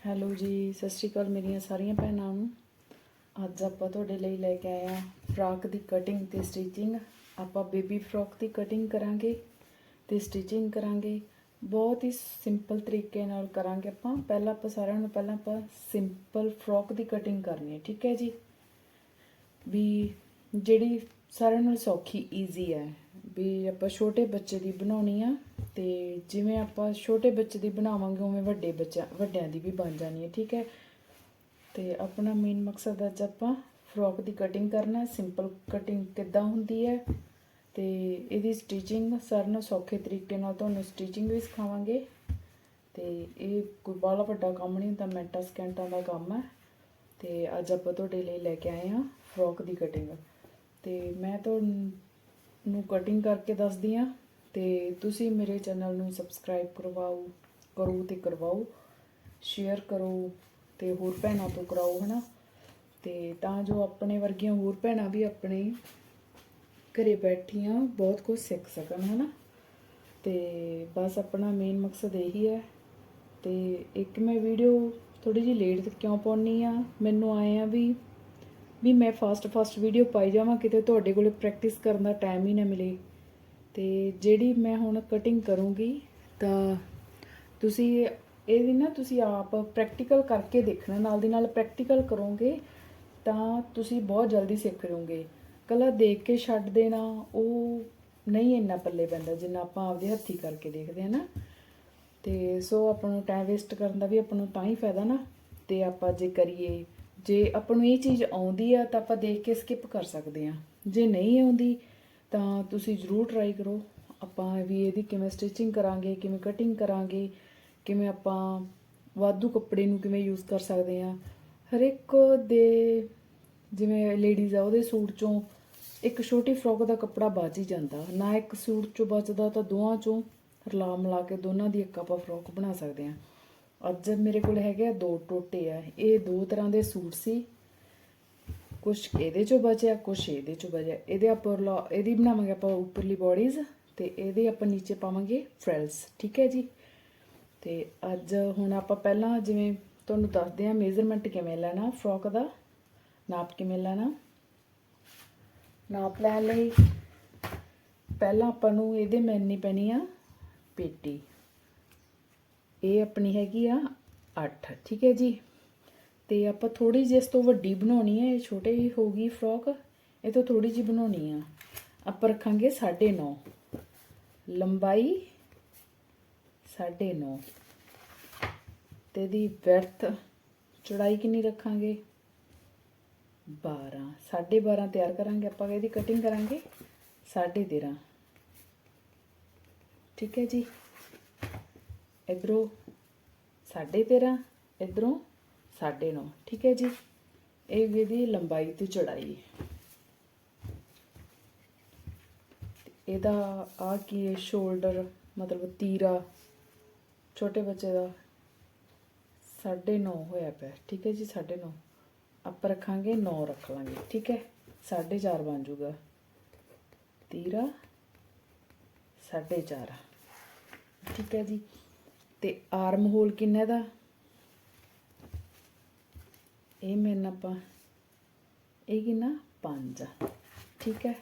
Hello ਜੀ, ਸਤਿ ਸ਼੍ਰੀ ਅਕਾਲ ਮੇਰੀਆਂ ਸਾਰੀਆਂ ਭੈਣਾਂ ਨੂੰ। ਅੱਜ ਆਪਾਂ ਤੁਹਾਡੇ ਲਈ ਲੈ ਕੇ ਆਏ ਆ ਫਰਾਕ ਦੀ ਕਟਿੰਗ ਤੇ ਸਟਿਚਿੰਗ ਆਪਾਂ ਬੇਬੀ ਫਰਾਕ ਦੀ ਕਟਿੰਗ ਕਰਾਂਗੇ ਤੇ ਸਟਿਚਿੰਗ ਕਰਾਂਗੇ। ਬਹੁਤ ਹੀ ਸਿੰਪਲ ਤਰੀਕੇ ਨਾਲ ਕਰਾਂਗੇ ਆਪਾਂ। ਪਹਿਲਾਂ ਆਪਾਂ ਸਾਰਿਆਂ ਨੂੰ ਪਹਿਲਾਂ ਆਪਾਂ ਸਿੰਪਲ ਫਰਾਕ ਦੀ ਕਟਿੰਗ ਕਰਨੀ ਹੈ, ਠੀਕ ਹੈ ਜੀ? ਵੀ ਜਿਹੜੀ ਸਾਰਿਆਂ ਨਾਲ ਸੌਖੀ ਈਜ਼ੀ ਹੈ। ਵੀ ਆਪਾਂ ਛੋਟੇ ਬੱਚੇ ਦੀ ਬਣਾਉਣੀ ਆ। ਤੇ ਜਿਵੇਂ ਆਪਾਂ ਛੋਟੇ ਬੱਚੇ ਦੀ ਬਣਾਵਾਂਗੇ, ਉਵੇਂ ਵੱਡੇ ਬੱਚਾ ਵੱਡਿਆਂ ਦੀ ਵੀ ਬਣ ਜਾਣੀ ਹੈ, ਠੀਕ ਹੈ? ਤੇ ਆਪਣਾ ਮੇਨ ਮਕਸਦ ਅੱਜ ਆਪਾਂ ਫਰੋਕ ਦੀ ਕਟਿੰਗ ਕਰਨਾ ਸਿੰਪਲ ਕਟਿੰਗ ਕਿੱਦਾਂ ਹੁੰਦੀ ਹੈ ਤੇ ਇਹਦੀ ਸਟਿਚਿੰਗ ਸਰ ਨੂੰ ਸੌਖੇ ਤਰੀਕੇ ਨਾਲ ਤੁਹਾਨੂੰ ਸਟਿਚਿੰਗ ਵੀ ਸਿਖਾਵਾਂਗੇ। ਤੇ ਇਹ ਕੋਈ ਬਾਹਲਾ ਵੱਡਾ ਕੰਮ ਨਹੀਂ ਹੁੰਦਾ, ਮਿੰਟਾਂ ਸਕਿੰਟਾਂ ਦਾ ਕੰਮ ਹੈ। ਤੇ ਅੱਜ ਆਪਾਂ ਤੁਹਾਡੇ ਲਈ ਲੈ ਕੇ ਆਏ ਹਾਂ ਫਰੋਕ ਦੀ ਕਟਿੰਗ ਤੇ ਮੈਂ ਤੁਹਾਨੂੰ ਕਟਿੰਗ ਕਰਕੇ ਦੱਸਦੀ ਹਾਂ ਤੇ ਤੁਸੀਂ ਮੇਰੇ ਚੈਨਲ ਨੂੰ ਸਬਸਕ੍ਰਾਈਬ ਕਰਵਾਓ, ਕਰੋ ਤੇ ਕਰਵਾਓ ਸ਼ੇਅਰ ਕਰੋ ਤੇ ਹੋਰ ਭੈਣਾਂ ਤੋਂ ਕਰਾਓ, ਹਨਾ? ਤੇ ਤਾਂ ਜੋ ਆਪਣੇ ਵਰਗੀਆਂ ਹੋਰ ਭੈਣਾਂ ਵੀ ਆਪਣੇ ਘਰੇ ਬੈਠੀਆਂ ਬਹੁਤ ਕੁਝ ਸਿੱਖ ਸਕਣ, ਹਨਾ? ਤੇ ਬਸ ਆਪਣਾ ਮੇਨ ਮਕਸਦ ਇਹੀ ਹੈ ਤੇ ਇੱਕ ਮੈਂ ਵੀਡੀਓ ਥੋੜੀ ਜਿਹੀ ਲੇਟ ਕਿਉਂ ਪਾਉਣੀ ਆ ਮੈਨੂੰ ਆਏ ਆ ਵੀ ਵੀ ਮੈਂ ਫਾਸਟ ਫਾਸਟ ਵੀਡੀਓ ਪਾਈ ਜਾਵਾਂ, ਕਿਤੇ ਤੁਹਾਡੇ ਕੋਲੇ ਪ੍ਰੈਕਟਿਸ ਕਰਨ ਦਾ ਟਾਈਮ ਹੀ ਨਾ ਮਿਲੇ। ਤੇ ਜਿਹੜੀ ਮੈਂ ਹੁਣ ਕਟਿੰਗ ਕਰੂੰਗੀ, ਤਾਂ ਤੁਸੀਂ ਇਹਦੀ ਨਾ ਤੁਸੀਂ ਆਪ ਪ੍ਰੈਕਟੀਕਲ ਕਰਕੇ ਦੇਖਣਾ, ਨਾਲ ਦੀ ਨਾਲ ਪ੍ਰੈਕਟੀਕਲ ਕਰੋਗੇ, ਤਾਂ ਤੁਸੀਂ ਬਹੁਤ ਜਲਦੀ ਸਿੱਖ ਜਾਓਗੇ ਕਲਾ ਦੇਖ ਕੇ ਛੱਡ ਦੇਣਾ, ਉਹ ਨਹੀਂ ਇੰਨਾ ਪੱਲੇ ਪੈਂਦਾ ਜਿੰਨਾ ਆਪਾਂ ਆਪਦੇ ਹੱਥੀ ਕਰਕੇ ਦੇਖਦੇ ਹਾਂ ਨਾ। ਤੇ ਸੋ ਆਪਾਂ ਨੂੰ ਟਾਈਮ ਵੇਸਟ ਕਰਨ ਦਾ ਵੀ ਆਪਾਂ ਨੂੰ ਤਾਂ ਹੀ ਫਾਇਦਾ ਨਾ, ਤੇ ਆਪਾਂ ਜੇ ਕਰੀਏ, ਜੇ ਆਪਾਂ ਨੂੰ ਇਹ ਚੀਜ਼ ਆਉਂਦੀ ਆ ਤਾਂ ਆਪਾਂ ਦੇਖ ਕੇ ਸਕਿਪ ਕਰ ਸਕਦੇ ਆ ਜੇ ਨਹੀਂ ਆਉਂਦੀ ਤਾਂ ਤੁਸੀਂ ਜ਼ਰੂਰ ਟਰਾਈ ਕਰੋ। ਆਪਾਂ ਵੀ ਇਹਦੀ ਕਿਵੇਂ ਸਟਿਚਿੰਗ ਕਰਾਂਗੇ, ਕਿਵੇਂ ਕਟਿੰਗ ਕਰਾਂਗੇ, ਕਿਵੇਂ ਆਪਾਂ ਵਾਧੂ ਕੱਪੜੇ ਨੂੰ ਕਿਵੇਂ ਯੂਜ਼ ਕਰ ਸਕਦੇ ਆ ਹਰ ਇੱਕ ਦੇ ਜਿਵੇਂ ਲੇਡੀਜ਼ ਆ, ਉਹਦੇ ਸੂਟ ਚੋਂ ਇੱਕ ਛੋਟੀ ਫਰੋਕ ਦਾ ਕੱਪੜਾ ਬਚ ਹੀ ਜਾਂਦਾ। ਨਾ ਇੱਕ ਸੂਟ ਚੋਂ ਬਚਦਾ ਤਾਂ ਦੋਹਾਂ ਚੋਂ ਰਲਾ ਮਿਲਾ ਕੇ ਦੋਨਾਂ ਦੀ ਇੱਕ ਆਪਾਂ ਫਰੋਕ ਬਣਾ ਸਕਦੇ ਆ ਅੱਜ ਮੇਰੇ ਕੋਲ ਹੈਗੇ ਆ ਦੋ ਟੋਟੇ ਆ। ਇਹ ਦੋ ਤਰ੍ਹਾਂ ਦੇ ਸੂਟ ਸੀ। ਕੁਛ ਇਹਦੇ ਚੋਂ ਬਚਿਆ ਕੁਛ ਇਹਦੇ ਚੋਂ ਬਚਿਆ ਇਹਦੇ ਆਪਾਂ ਲਾ- ਇਹਦੀ ਬਣਾਵਾਂਗੇ ਆਪਾਂ ਉੱਪਰਲੀ ਬਾਡੀਜ਼ ਤੇ ਇਹਦੇ ਆਪਾਂ ਨੀਚੇ ਪਾਵਾਂਗੇ ਫ੍ਰਿਲਸ ਠੀਕ ਹੈ ਜੀ? ਤੇ ਅੱਜ ਹੁਣ ਆਪਾਂ ਪਹਿਲਾਂ ਜਿਵੇਂ ਤੁਹਾਨੂੰ ਦੱਸਦੇ ਆ ਮੇਜ਼ਰਮੈਂਟ ਕਿਵੇਂ ਲੈਣਾ ਫਰੋਕ ਦਾ, ਨਾਪ ਕਿਵੇਂ ਲੈਣਾ। ਨਾਪ ਲੈਣ ਲਈ ਪਹਿਲਾਂ ਆਪਾਂ ਨੂੰ ਇਹਦੇ ਮੈਨੀ ਪੈਣੀ ਆ ਪੇਟੀ। ਇਹ ਆਪਣੀ ਹੈਗੀ ਆ 8 ਠੀਕ ਹੈ ਜੀ? ਤੇ ਆਪਾਂ ਥੋੜੀ ਜਿਹੀ ਇਸ ਤੋਂ ਵੱਡੀ ਬਣਾਉਣੀ ਹੈ, ਇਹ ਛੋਟੇ ਹੀ ਹੋਊਗੀ ਫਰੋਕ, ਇਹ ਤੋਂ ਥੋੜੀ ਜਿਹੀ ਬਣਾਉਣੀ ਆ। ਆਪਾਂ ਰੱਖਾਂਗੇ 9.5 ਲੰਬਾਈ 9.5 ਤੇ ਦੀ ਬਰਥ ਚੌੜਾਈ ਕਿੰਨੀ ਰੱਖਾਂਗੇ? 12 12.5 ਤਿਆਰ ਕਰਾਂਗੇ ਆਪਾਂ, ਇਹਦੀ ਕਟਿੰਗ ਕਰਾਂਗੇ 13.5 ਠੀਕ ਹੈ ਜੀ? ਇਧਰੋਂ 13.5 ਇਧਰੋਂ 9.5 ਠੀਕ ਹੈ ਜੀ? ਇਹ ਇਹਦੀ ਲੰਬਾਈ ਤੇ ਚੜਾਈ ਇਹਦਾ ਆ ਕੀ ਹੈ? ਸ਼ੋਲਡਰ ਮਤਲਬ ਤੀਰਾ। ਛੋਟੇ ਬੱਚੇ ਦਾ 9.5 ਹੋਇਆ ਪਿਆ। ਠੀਕ ਹੈ ਜੀ? 9.5 ਆਪਾਂ ਰੱਖਾਂਗੇ 9 ਰੱਖ ਲਾਂਗੇ। ਠੀਕ ਹੈ? 4.5 ਬਣ ਜਾਊਗਾ। ਤੀਰਾ 4.5 ਠੀਕ ਹੈ ਜੀ? ਤੇ ਆਰਮ ਹੋਲ ਕਿੰਨਾ ਦਾ ਇਹ ਮੈਨ ਆਪਾਂ, ਇਹ ਕਿੰਨਾ 5 ਠੀਕ ਹੈ?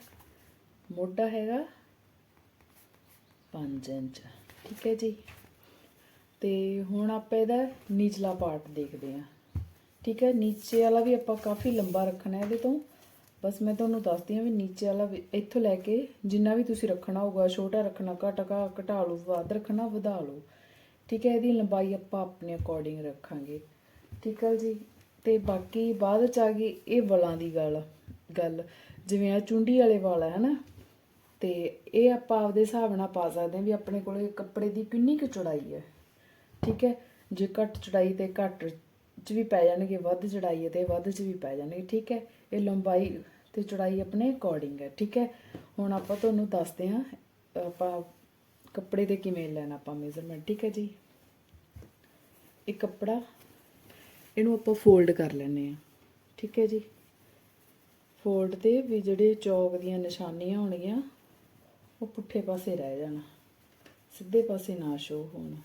ਮੋਢਾ ਹੈਗਾ 5 ਇੰਚ। ਠੀਕ ਹੈ ਜੀ? ਤੇ ਹੁਣ ਆਪਾਂ ਇਹਦਾ ਨੀਚਲਾ ਪਾਰਟ ਦੇਖਦੇ ਹਾਂ। ਠੀਕ ਹੈ? ਨੀਚੇ ਵਾਲਾ ਵੀ ਆਪਾਂ ਕਾਫੀ ਲੰਬਾ ਰੱਖਣਾ ਇਹਦੇ ਤੋਂ। ਬਸ ਮੈਂ ਤੁਹਾਨੂੰ ਦੱਸਦੀ ਹਾਂ ਵੀ ਨੀਚੇ ਵਾਲਾ ਵੀ, ਇੱਥੋਂ ਲੈ ਕੇ ਜਿੰਨਾ ਵੀ ਤੁਸੀਂ ਰੱਖਣਾ ਹੋਊਗਾ, ਛੋਟਾ ਰੱਖਣਾ, ਘੱਟ ਘਾ, ਘਟਾ ਲਓ, ਵੱਧ ਰੱਖਣਾ, ਵਧਾ ਲਓ। ਠੀਕ ਹੈ? ਇਹਦੀ ਲੰਬਾਈ ਆਪਾਂ ਆਪਣੇ ਅਕੋਰਡਿੰਗ ਰੱਖਾਂਗੇ। ਠੀਕ ਹੈ ਜੀ? ਅਤੇ ਬਾਕੀ ਬਾਅਦ ਚ ਆ ਗਈ ਇਹ ਵਾਲਾਂ ਦੀ ਗੱਲ ਗੱਲ। ਜਿਵੇਂ ਆ ਚੁੰਡੀ ਵਾਲੇ ਵਾਲ ਹੈ ਹਨਾ? ਤੇ ਇਹ ਆਪਾਂ ਆਪਦੇ ਹਿਸਾਬ ਨਾਲ ਪਾ ਸਕਦੇ ਹਾਂ ਵੀ ਆਪਣੇ ਕੋਲੇ ਕੱਪੜੇ ਦੀ ਕਿੰਨੀ ਕੁ ਚੌੜਾਈ ਹੈ। ਠੀਕ ਹੈ? ਜੇ ਘੱਟ ਚੜਾਈ ਤੇ ਘੱਟ ਚ ਵੀ ਪੈ ਜਾਣਗੇ, ਵੱਧ ਚੜਾਈ ਹੈ ਤੇ ਵੱਧ ਚ ਵੀ ਪੈ ਜਾਣਗੇ, ਠੀਕ ਹੈ? ਇਹ ਲੰਬਾਈ ਤੇ ਚੌੜਾਈ ਆਪਣੇ ਅਕੋਰਡਿੰਗ ਹੈ, ਠੀਕ ਹੈ? ਹੁਣ ਆਪਾਂ ਤੁਹਾਨੂੰ ਦੱਸਦੇ ਹਾਂ, ਆਪਾਂ ਕੱਪੜੇ ਦੇ ਕਿਵੇਂ ਲੈਣਾ ਆਪਾਂ ਮੇਜ਼ਰਮੈਂਟ ਠੀਕ ਹੈ ਜੀ? ਇਹ ਕੱਪੜਾ ਇਹਨੂੰ ਆਪਾਂ ਫੋਲਡ ਕਰ ਲੈਨੇ ਆ ਠੀਕ ਹੈ ਜੀ? ਫੋਲਡ ਤੇ ਵੀ ਜਿਹੜੇ ਚੌਕ ਦੀਆਂ ਨਿਸ਼ਾਨੀਆਂ ਹੋਣਗੀਆਂ, ਉਹ ਪੁੱਠੇ ਪਾਸੇ ਰਹਿ ਜਾਣ। ਸਿੱਧੇ ਪਾਸੇ ਨਾ ਸ਼ੋ ਹੋਣ।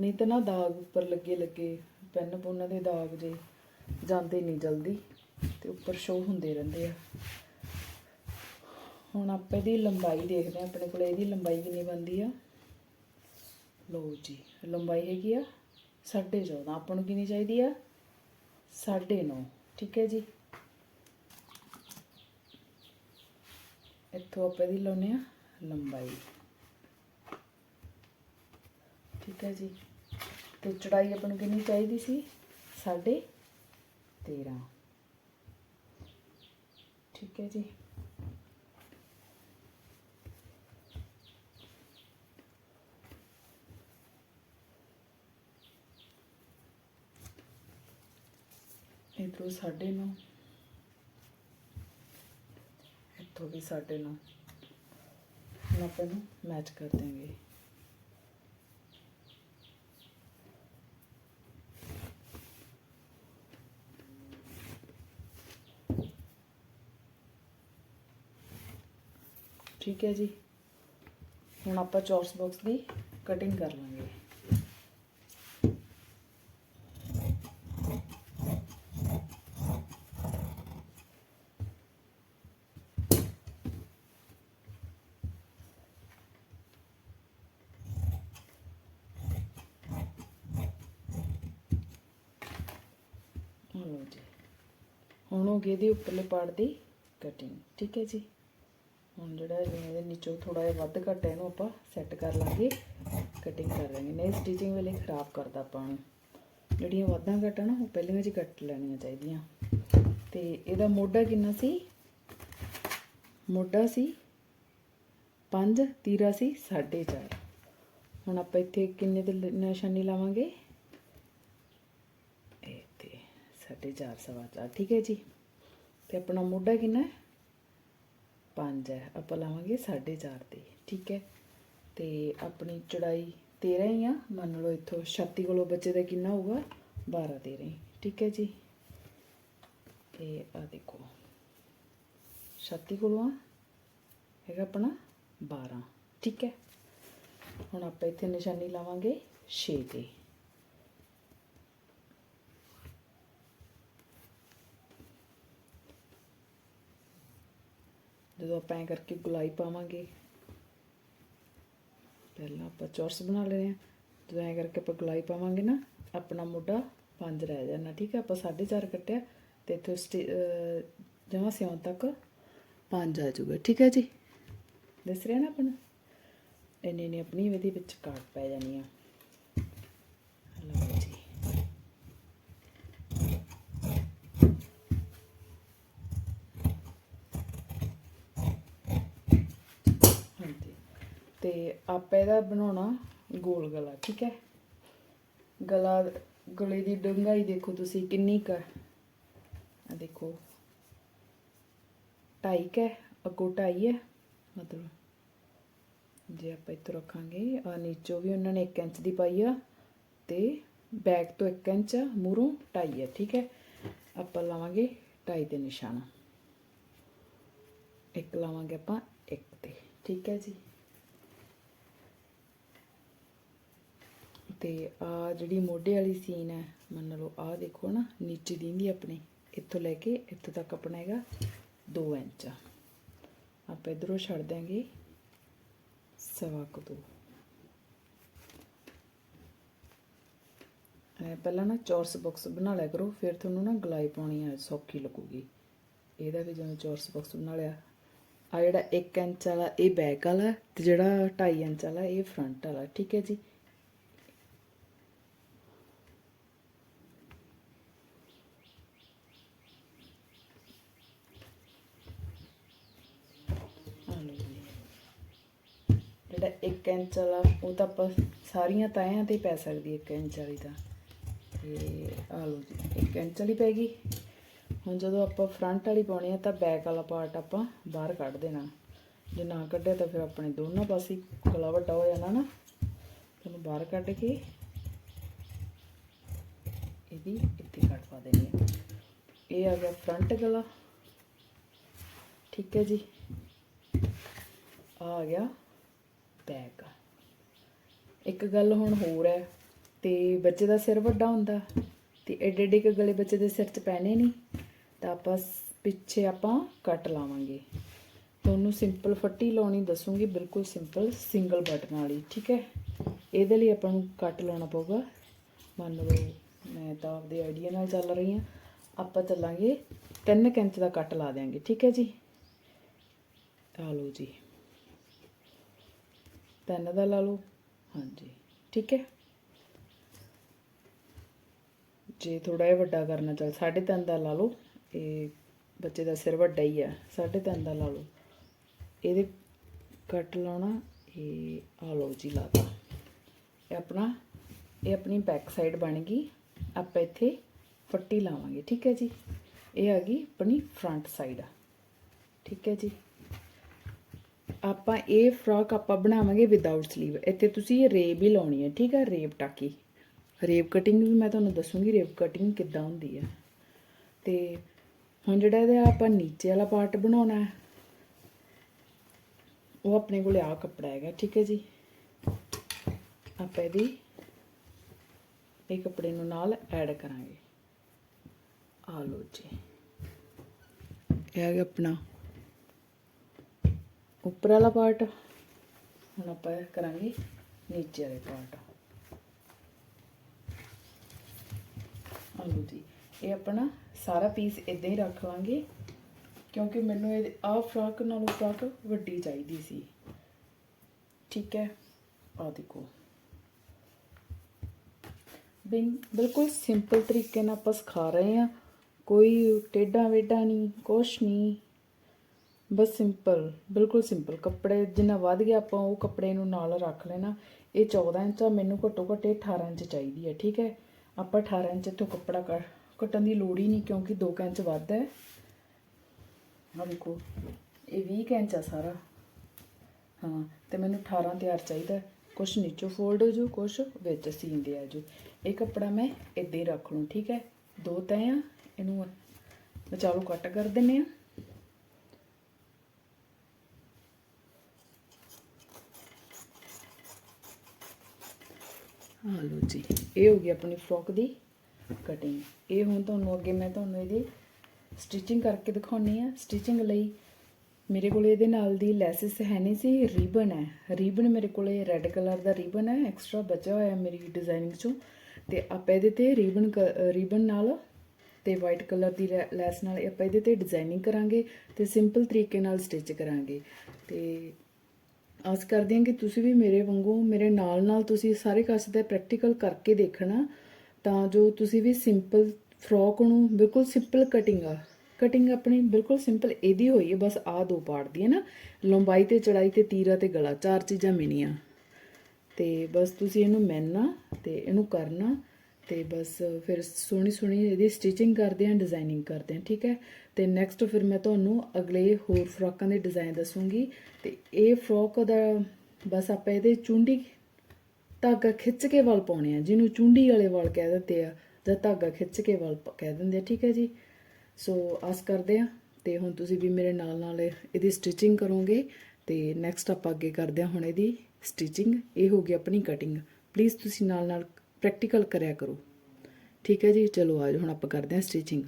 ਨਹੀਂ ਤਾਂ ਨਾ ਦਾਗ ਉੱਪਰ ਲੱਗੇ ਲੱਗੇ, ਪੈਨ ਪੁੰਨ ਦੇ ਦਾਗ ਜੇ ਜਾਂਦੇ ਨਹੀਂ ਜਲਦੀ, ਤੇ ਉੱਪਰ ਸ਼ੋ ਹੁੰਦੇ ਰਹਿੰਦੇ ਆ। ਹੁਣ ਆਪਾਂ ਇਹਦੀ ਲੰਬਾਈ ਦੇਖਦੇ ਆ ਆਪਣੇ ਕੋਲ ਇਹਦੀ ਲੰਬਾਈ ਕਿੰਨੀ ਬਣਦੀ ਆ? ਲਓ ਜੀ, ਲੰਬਾਈ ਹੈਗੀ ਆ 14.5 ਆਪਾਂ ਨੂੰ ਕਿੰਨੀ ਚਾਹੀਦੀ ਆ? 9.5 ਠੀਕ ਹੈ ਜੀ? ਇੱਥੋਂ ਆਪਾਂ ਇਹਦੀ ਲਾਉਨੇ ਆ ਲੰਬਾਈ। ਠੀਕ ਹੈ ਜੀ? ਤੇ ਚੜਾਈ ਆਪਾਂ ਨੂੰ ਕਿੰਨੀ ਚਾਹੀਦੀ ਸੀ? 13.5 ਠੀਕ ਹੈ ਜੀ? ਇਧਰੋਂ ਸਾਢੇ ਨੌ ਇੱਥੋਂ ਵੀ ਸਾਢੇ ਨੌ ਹੁਣ ਆਪਾਂ ਨੂੰ ਮੈਚ ਕਰ ਦੇਂਗੇ ਠੀਕ ਹੈ ਜੀ ਹੁਣ ਆਪਾਂ ਚੌਰਸ ਬਾਕਸ ਦੀ ਕਟਿੰਗ ਕਰ ਲਾਂਗੇ ਲਓ ਜੀ ਹੁਣ ਹੋ ਗਈ ਇਹਦੀ ਉੱਪਰਲੇ ਪਾਰਟ ਦੀ ਕਟਿੰਗ ਠੀਕ ਹੈ ਜੀ? ਹੁਣ ਜਿਹੜਾ ਇਹਦੇ ਨੀਚੋਂ ਥੋੜਾ ਜਿਹਾ ਵੱਧ ਘੱਟ ਹੈ, ਇਹਨੂੰ ਆਪਾਂ ਸੈੱਟ ਕਰ ਲਾਂਗੇ ਕਟਿੰਗ ਕਰ ਲਾਂਗੇ। ਨਹੀਂ ਸਟਿਚਿੰਗ ਵੇਲੇ ਖਰਾਬ ਕਰਦਾ ਆਪਾਂ ਨੂੰ। ਜਿਹੜੀਆਂ ਵਾਧਾਂ ਘੱਟ ਨਾ, ਉਹ ਪਹਿਲਾਂ 'ਚ ਕੱਟ ਲੈਣੀਆਂ ਚਾਹੀਦੀਆਂ। ਤੇ ਇਹਦਾ ਮੋਢਾ ਕਿੰਨਾ ਸੀ? ਮੋਢਾ ਸੀ 5 ਤੀਰਾ ਸੀ 4.5 ਹੁਣ ਆਪਾਂ ਇੱਥੇ ਕਿੰਨੇ ਤੇ ਨਿਸ਼ਾਨੀ ਲਾਵਾਂਗੇ ਇਹ ਤੇ 4.5 ਸਵਾ ਚਾਰ, ਠੀਕ ਹੈ ਜੀ? ਤੇ ਆਪਣਾ ਮੋਢਾ ਕਿੰਨਾ ਹੈ? 5 ਹੈ। ਆਪਾਂ ਲਾਵਾਂਗੇ 4.5 ਤੇ, ਠੀਕ ਹੈ? ਤੇ ਆਪਣੀ ਚੜਾਈ 13 ਹੀ ਆ। ਮੰਨ ਲਓ ਇੱਥੋਂ 36 ਕੋਲੋਂ ਬੱਚੇ ਦਾ ਕਿੰਨਾ ਹੋਊਗਾ? 12 13 ਠੀਕ ਹੈ ਜੀ? ਤੇ ਆ ਦੇਖੋ। 36 ਕੋਲੋਂ ਆ, ਹੈਗਾ ਆਪਣਾ 12 ਠੀਕ ਹੈ? ਹੁਣ ਆਪਾਂ ਇੱਥੇ ਨਿਸ਼ਾਨੀ ਲਾਵਾਂਗੇ 6 ਤੇ। ਜਦੋਂ ਆਪਾਂ ਐਂ ਕਰਕੇ ਗੁਲਾਈ ਪਾਵਾਂਗੇ, ਪਹਿਲਾਂ ਆਪਾਂ ਚੌਰਸ ਬਣਾ ਲੈਣੇ ਆ ਜਦੋਂ ਐਂ ਕਰਕੇ ਆਪਾਂ ਗੁਲਾਈ ਪਾਵਾਂਗੇ ਨਾ, ਆਪਣਾ ਮੋਢਾ ਪੰਜ ਰਹਿ ਜਾਣਾ, ਠੀਕ ਹੈ ਆਪਾਂ 4.5 ਕੱਟਿਆ ਤੇ ਇੱਥੋਂ ਜਮਾ ਸਿਉਂ ਤੱਕ ਪੰਜ ਆ ਜਾਊਗਾ, ਠੀਕ ਹੈ ਜੀ? ਦਿਸ ਰਿਹਾ ਨਾ ਆਪਣਾ? ਇੰਨੀ ਨਹੀਂ ਆਪਣੀ ਇਹਦੇ ਵਿੱਚ ਕਾਟ ਪੈ ਜਾਣੀ ਆ ਲਓ ਜੀ ਹਾਂਜੀ ਤੇ ਆਪਾਂ ਇਹਦਾ ਬਣਾਉਣਾ ਗੋਲ ਗਲਾ, ਠੀਕ ਹੈ? ਗਲਾ, ਗਲੇ ਦੀ ਡੂੰਘਾਈ ਦੇਖੋ ਤੁਸੀਂ ਕਿੰਨੀ ਕੁ ਆ ਦੇਖੋ। ਢਾਈ ਕੁ ਹੈ, ਅੱਗੋਂ ਢਾਈ ਹੈ, ਮਤਲਬ ਜੇ ਆਪਾਂ ਇੱਥੋਂ ਰੱਖਾਂਗੇ ਆ ਨੀਚੋਂ ਵੀ ਉਹਨਾਂ ਨੇ 1 ਇੰਚ ਦੀ ਪਾਈ ਆ ਤੇ ਬੈਕ ਤੋਂ 1 ਇੰਚ ਮੂਹਰੋਂ ਢਾਈ ਹੈ, ਠੀਕ ਹੈ? ਆਪਾਂ ਲਾਵਾਂਗੇ ਢਾਈ ਦੇ ਨਿਸ਼ਾਨ। ਇੱਕ ਲਾਵਾਂਗੇ ਆਪਾਂ ਇੱਕ ਤੇ, ਠੀਕ ਹੈ ਜੀ? ਤੇ ਆ ਜਿਹੜੀ ਮੋਢੇ ਵਾਲੀ ਸੀਨ ਹੈ, ਮੰਨ ਲਓ, ਆ ਦੇਖੋ ਨਾ, ਨੀਚੇ ਦਿੰਦੀ ਆਪਣੇ, ਇੱਥੋਂ ਲੈ ਕੇ ਇੱਥੋਂ ਤੱਕ ਆਪਣਾ ਹੈਗਾ 2 ਇੰਚ। ਆਪਾਂ ਇਧਰੋਂ ਛੱਡ ਦਾਂਗੇ ਸਵਾ ਕੁ ਦੋ। ਪਹਿਲਾਂ ਨਾ ਚੌਰਸ ਬਾਕਸ ਬਣਾ ਲਿਆ ਕਰੋ, ਫਿਰ ਤੁਹਾਨੂੰ ਨਾ ਗਲਾਈ ਪਾਉਣੀ ਆ, ਸੌਖੀ ਲੱਗੂਗੀ। ਇਹਦਾ ਵੀ ਜਿਵੇਂ ਚੌਰਸ ਬਾਕਸ ਬਣਾ ਲਿਆ। ਆ ਜਿਹੜਾ 1 ਇੰਚ ਵਾਲਾ, ਇਹ ਬੈਕ ਵਾਲਾ, ਤੇ ਜਿਹੜਾ 2.5 ਇੰਚ ਵਾਲਾ, ਇਹ ਫਰੰਟ ਵਾਲਾ, ਠੀਕ ਹੈ ਜੀ ਆਹ ਲਓ ਜੀ। ਜਿਹੜਾ 1 ਇੰਚ ਵਾਲਾ, ਉਹ ਤਾਂ ਆਪਾਂ ਸਾਰੀਆਂ ਤਾਇਆਂ ਤੇ ਪੈ ਸਕਦੀ 1 ਇੰਚ ਵਾਲੀ ਤਾਂ। ਤੇ ਆ ਲਓ ਜੀ 1 ਇੰਚ ਵਾਲੀ ਪੈ ਗਈ। ਹੁਣ ਜਦੋਂ ਆਪਾਂ ਫਰੰਟ ਵਾਲੀ ਪਾਉਣੀ ਆ ਤਾਂ ਬੈਕ ਵਾਲਾ ਪਾਰਟ ਆਪਾਂ ਬਾਹਰ ਕੱਢ ਦੇਣਾ। ਜੇ ਨਾ ਕੱਢਿਆ ਤਾਂ ਫਿਰ ਆਪਣੇ ਦੋਨੋਂ ਪਾਸੇ ਗਲਾ ਵੱਡਾ ਹੋ ਜਾਣਾ ਨਾ। ਤੁਹਾਨੂੰ ਬਾਹਰ ਕੱਢ ਕੇ ਇਹਦੀ ਇੱਥੇ ਕੱਟ ਪਾ ਦੇਣੀ ਹੈ। ਇਹ ਆ ਗਿਆ ਫਰੰਟ ਗਲਾ। ਠੀਕ ਹੈ ਜੀ। ਆ ਗਿਆ ਪੈਕ ਇੱਕ ਗੱਲ ਹੁਣ ਹੋਰ ਹੈ, ਤੇ ਬੱਚੇ ਦਾ ਸਿਰ ਵੱਡਾ ਹੁੰਦਾ, ਤੇ ਐਡੇ ਐਡੇ ਕੁ ਗਲੇ ਬੱਚੇ ਦੇ ਸਿਰ 'ਚ ਪੈਣੇ ਨਹੀਂ ਤਾਂ ਆਪਾਂ ਸ- ਪਿੱਛੇ ਆਪਾਂ ਕੱਟ ਲਾਵਾਂਗੇ। ਤੁਹਾਨੂੰ ਸਿੰਪਲ ਫੱਟੀ ਲਾਉਣੀ ਦੱਸੂਗੀ, ਬਿਲਕੁਲ ਸਿੰਪਲ ਸਿੰਗਲ ਬਟਨ ਵਾਲੀ, ਠੀਕ ਹੈ? ਇਹਦੇ ਲਈ ਆਪਾਂ ਨੂੰ ਕੱਟ ਲਾਉਣਾ ਪਊਗਾ। ਮੰਨ ਲਓ, ਮੈਂ ਤਾਂ ਆਪਦੇ ਆਈਡੀਆ ਨਾਲ ਚੱਲ ਰਹੀ ਹਾਂ, ਆਪਾਂ ਚੱਲਾਂਗੇ 3 ਇੰਚ ਦਾ ਕੱਟ ਲਾ ਦਿਆਂਗੇ, ਠੀਕ ਹੈ ਜੀ? ਆ ਲਓ ਜੀ। ਤਿੰਨ ਦਾ ਲਾ ਲਓ। ਹਾਂਜੀ। ਠੀਕ ਹੈ? ਜੇ ਥੋੜਾ ਜਿਹਾ ਵੱਡਾ ਕਰਨਾ ਚੱਲ 3.5 ਦਾ ਲਾ ਲਓ। ਇਹ ਬੱਚੇ ਦਾ ਸਿਰ ਵੱਡਾ ਹੀ ਹੈ 3.5 ਦਾ ਲਾ ਲਓ। ਇਹਦੇ ਕੱਟ ਲਾਉਣਾ, ਇਹ ਆ ਲਓ ਜੀ ਲਾਤਾ ਇਹ ਆਪਣਾ, ਇਹ ਆਪਣੀ ਬੈਕ ਸਾਈਡ ਬਣ ਗਈ। ਆਪਾਂ ਇੱਥੇ ਫੱਟੀ ਲਾਵਾਂਗੇ। ਠੀਕ ਹੈ ਜੀ? ਇਹ ਆ ਗਈ ਆਪਣੀ ਫਰੰਟ ਸਾਈਡ ਠੀਕ ਹੈ ਜੀ? ਆਪਾਂ ਇਹ ਫਰਾਕ ਆਪਾਂ ਬਣਾਵਾਂਗੇ ਵਿਦਆਊਟ ਸਲੀਵ ਇੱਥੇ ਤੁਸੀਂ ਰੇਬ ਹੀ ਲਾਉਣੀ ਹੈ, ਠੀਕ ਹੈ? ਰੇਬ ਟਾਕੀ। ਰੇਬ ਕਟਿੰਗ ਵੀ ਮੈਂ ਤੁਹਾਨੂੰ ਦੱਸੂਗੀ ਰੇਬ ਕਟਿੰਗ ਕਿੱਦਾਂ ਹੁੰਦੀ ਹੈ। ਤੇ ਹੁਣ ਜਿਹੜਾ ਇਹਦਾ ਆਪਾਂ ਨੀਚੇ ਵਾਲਾ ਪਾਰਟ ਬਣਾਉਣਾ ਹੈ, ਉਹ ਆਪਣੇ ਕੋਲ ਆ ਕੱਪੜਾ ਹੈਗਾ, ਠੀਕ ਹੈ ਜੀ? ਆਪਾਂ ਇਹਦੀ, ਇਹ ਕੱਪੜੇ ਨੂੰ ਨਾਲ ਐਡ ਕਰਾਂਗੇ। ਆ ਲਓ ਜੀ। ਇਹ ਆ ਆਪਣਾ ਉੱਪਰ ਵਾਲਾ ਪਾਰਟ ਹੁਣ ਆਪਾਂ ਇਹ ਕਰਾਂਗੇ ਨੀਚੇ ਵਾਲੇ ਪਾਰਟ ਆ ਜੀ ਇਹ ਆਪਣਾ ਸਾਰਾ ਪੀਸ ਇਦਾਂ ਹੀ ਰੱਖ ਲਾਂਗੇ, ਕਿਉਂਕਿ ਮੈਨੂੰ ਇਹ ਆਹ ਫਰਾਕ ਨਾਲੋਂ ਫਰਾਕ ਵੱਡੀ ਚਾਹੀਦੀ ਸੀ। ਠੀਕ ਹੈ? ਆ ਦੇਖੋ। ਬਿੰ ਬਿਲਕੁਲ ਸਿੰਪਲ ਤਰੀਕੇ ਨਾਲ ਆਪਾਂ ਸਿਖਾ ਰਹੇ ਹਾਂ। ਕੋਈ ਟੇਡਾ ਵੇਡਾ ਨਹੀਂ, ਕੁਛ ਨਹੀਂ। ਬਸ ਸਿੰਪਲ, ਬਿਲਕੁਲ ਸਿੰਪਲ। ਕੱਪੜੇ ਜਿੰਨਾ ਵੱਧ ਗਿਆ ਆਪਾਂ ਉਹ ਕੱਪੜੇ ਨੂੰ ਨਾਲ ਰੱਖ ਲੈਣਾ। ਇਹ 14 ਇੰਚ ਆ ਮੈਨੂੰ ਘੱਟੋ ਘੱਟ ਇਹ 18 ਇੰਚ ਚਾਹੀਦੀ ਹੈ, ਠੀਕ ਹੈ? ਆਪਾਂ 18 ਇੰਚ ਤੋਂ ਕੱਪੜਾ ਕੱ- ਕੱਟਣ ਦੀ ਲੋੜ ਹੀ ਨਹੀਂ ਕਿਉਂਕਿ 2 ਇੰਚ ਵੱਧ ਹੈ। ਆ ਦੇਖੋ, ਇਹ 20 ਇੰਚ ਆ ਸਾਰਾ। ਹਾਂ, ਤੇ ਮੈਨੂੰ 18 ਤਿਆਰ ਚਾਹੀਦਾ ਕੁਛ ਨੀਚੋਂ ਫੋਲਡ ਹੋ ਜੂ ਕੁਛ ਵਿੱਚ ਸੀਨ ਦੇ ਆ ਜੂ ਇਹ ਕੱਪੜਾ ਮੈਂ ਇੱਦਾਂ ਹੀ ਰੱਖ ਲੂੰ ਠੀਕ ਹੈ? ਦੋ ਤੈਂ ਆ ਇਹਨੂੰ ਵਿਚਾਲੂ ਕੱਟ ਕਰ ਦਿੰਨੇ ਆ ਆ ਲਓ ਜੀ, ਇਹ ਹੋ ਗਈ ਆਪਣੀ ਫਰੋਕ ਦੀ ਕਟਿੰਗ ਇਹ ਹੁਣ ਤੁਹਾਨੂੰ ਅੱਗੇ ਮੈਂ ਤੁਹਾਨੂੰ ਇਹਦੀ ਸਟਿਚਿੰਗ ਕਰਕੇ ਦਿਖਾਉਣੀ ਆ। ਸਟਿਚਿੰਗ ਲਈ ਮੇਰੇ ਕੋਲ ਇਹਦੇ ਨਾਲ ਦੀ ਲੈਸਿਸ ਹੈ ਨਹੀਂ ਸੀ ਰਿਬਨ ਹੈ। ਰਿਬਨ ਮੇਰੇ ਕੋਲੇ ਰੈੱਡ ਕਲਰ ਦਾ ਰਿਬਨ ਹੈ ਐਕਸਟਰਾ ਬਚਿਆ ਹੋਇਆ ਮੇਰੀ ਡਿਜ਼ਾਈਨਿੰਗ ਚੋਂ। ਤੇ ਆਪਾਂ ਇਹਦੇ ਤੇ ਰਿਬਨ ਰਿਬਨ ਨਾਲ ਤੇ ਵਾਈਟ ਕਲਰ ਦੀ ਲੈ- ਲੈਸ ਨਾਲ ਆਪਾਂ ਇਹਦੇ ਤੇ ਡਿਜ਼ਾਈਨਿੰਗ ਕਰਾਂਗੇ ਤੇ ਸਿੰਪਲ ਤਰੀਕੇ ਨਾਲ ਸਟਿਚ ਕਰਾਂਗੇ। ਤੇ ਆਸ ਕਰਦੇ ਹਾਂ ਕਿ ਤੁਸੀਂ ਵੀ ਮੇਰੇ ਵਾਂਗੂ, ਮੇਰੇ ਨਾਲ ਨਾਲ ਤੁਸੀਂ ਸਾਰੇ ਕੱਚ ਦਾ ਪ੍ਰੈਕਟੀਕਲ ਕਰਕੇ ਦੇਖਣਾ, ਤਾਂ ਜੋ ਤੁਸੀਂ ਵੀ ਸਿੰਪਲ ਫਰੋਕ ਨੂੰ ਬਿਲਕੁਲ ਸਿੰਪਲ ਕਟਿੰਗ ਆ ਕਟਿੰਗ ਆਪਣੀ ਬਿਲਕੁਲ ਸਿੰਪਲ ਇਹਦੀ ਹੋਈ ਹੈ, ਬਸ ਆ ਦੋ ਪਾਰਟ ਦੀ ਹੈ ਨਾ, ਲੰਬਾਈ ਤੇ ਚੜਾਈ ਤੇ ਤੀਰਾ ਤੇ ਗਲਾ, ਚਾਰ ਚੀਜ਼ਾਂ ਮਿਲੀਆਂ। ਤੇ ਬਸ ਤੁਸੀਂ ਇਹਨੂੰ ਮੈਨਣਾ ਤੇ ਇਹਨੂੰ ਕਰਨਾ ਤੇ ਬਸ ਫਿਰ ਸੋਹਣੀ ਸੋਹਣੀ ਇਹਦੀ ਸਟਿਚਿੰਗ ਕਰਦੇ ਆਂ ਡਿਜ਼ਾਈਨਿੰਗ ਕਰਦੇ ਆਂ ਠੀਕ ਹੈ? ਤੇ ਨੈਕਸਟ ਫਿਰ ਮੈਂ ਤੁਹਾਨੂੰ ਅਗਲੇ ਹੋਰ ਫਰੋਕਾਂ ਦੇ ਡਿਜ਼ਾਈਨ ਦੱਸੂਗੀ। ਤੇ ਇਹ ਫਰੋਕ ਦਾ ਬਸ ਆਪਾਂ ਇਹਦੇ ਚੁੰਡੀ ਧਾਗਾ ਖਿੱਚ ਕੇ ਵਾਲ ਪਾਉਣੇ ਆ, ਜਿਹਨੂੰ ਚੁੰਡੀ ਵਾਲੇ ਵਾਲ ਕਹਿ ਦਿੰਦੇ ਆ, ਜਾਂ ਧਾਗਾ ਖਿੱਚ ਕੇ ਵਾਲ ਪ- ਕਹਿ ਦਿੰਦੇ ਆ, ਠੀਕ ਹੈ ਜੀ? ਸੋ ਆਸ ਕਰਦੇ ਆ, ਤੇ ਹੁਣ ਤੁਸੀਂ ਵੀ ਮੇਰੇ ਨਾਲ ਨਾਲ ਇਹਦੀ ਸਟਿਚਿੰਗ ਕਰੋਗੇ, ਤੇ ਨੈਕਸਟ ਆਪਾਂ ਅੱਗੇ ਕਰਦੇ ਆ ਹੁਣ ਇਹਦੀ ਸਟਿਚਿੰਗ ਇਹ ਹੋ ਗਈ ਆਪਣੀ ਕਟਿੰਗ ਪਲੀਜ਼ ਤੁਸੀਂ ਨਾਲ ਨਾਲ ਪ੍ਰੈਕਟੀਕਲ ਕਰਿਆ ਕਰੋ। ਠੀਕ ਹੈ ਜੀ? ਚਲੋ ਆਜੋ ਹੁਣ ਆਪਾਂ ਕਰਦੇ ਆ ਸਟਿਚਿੰਗ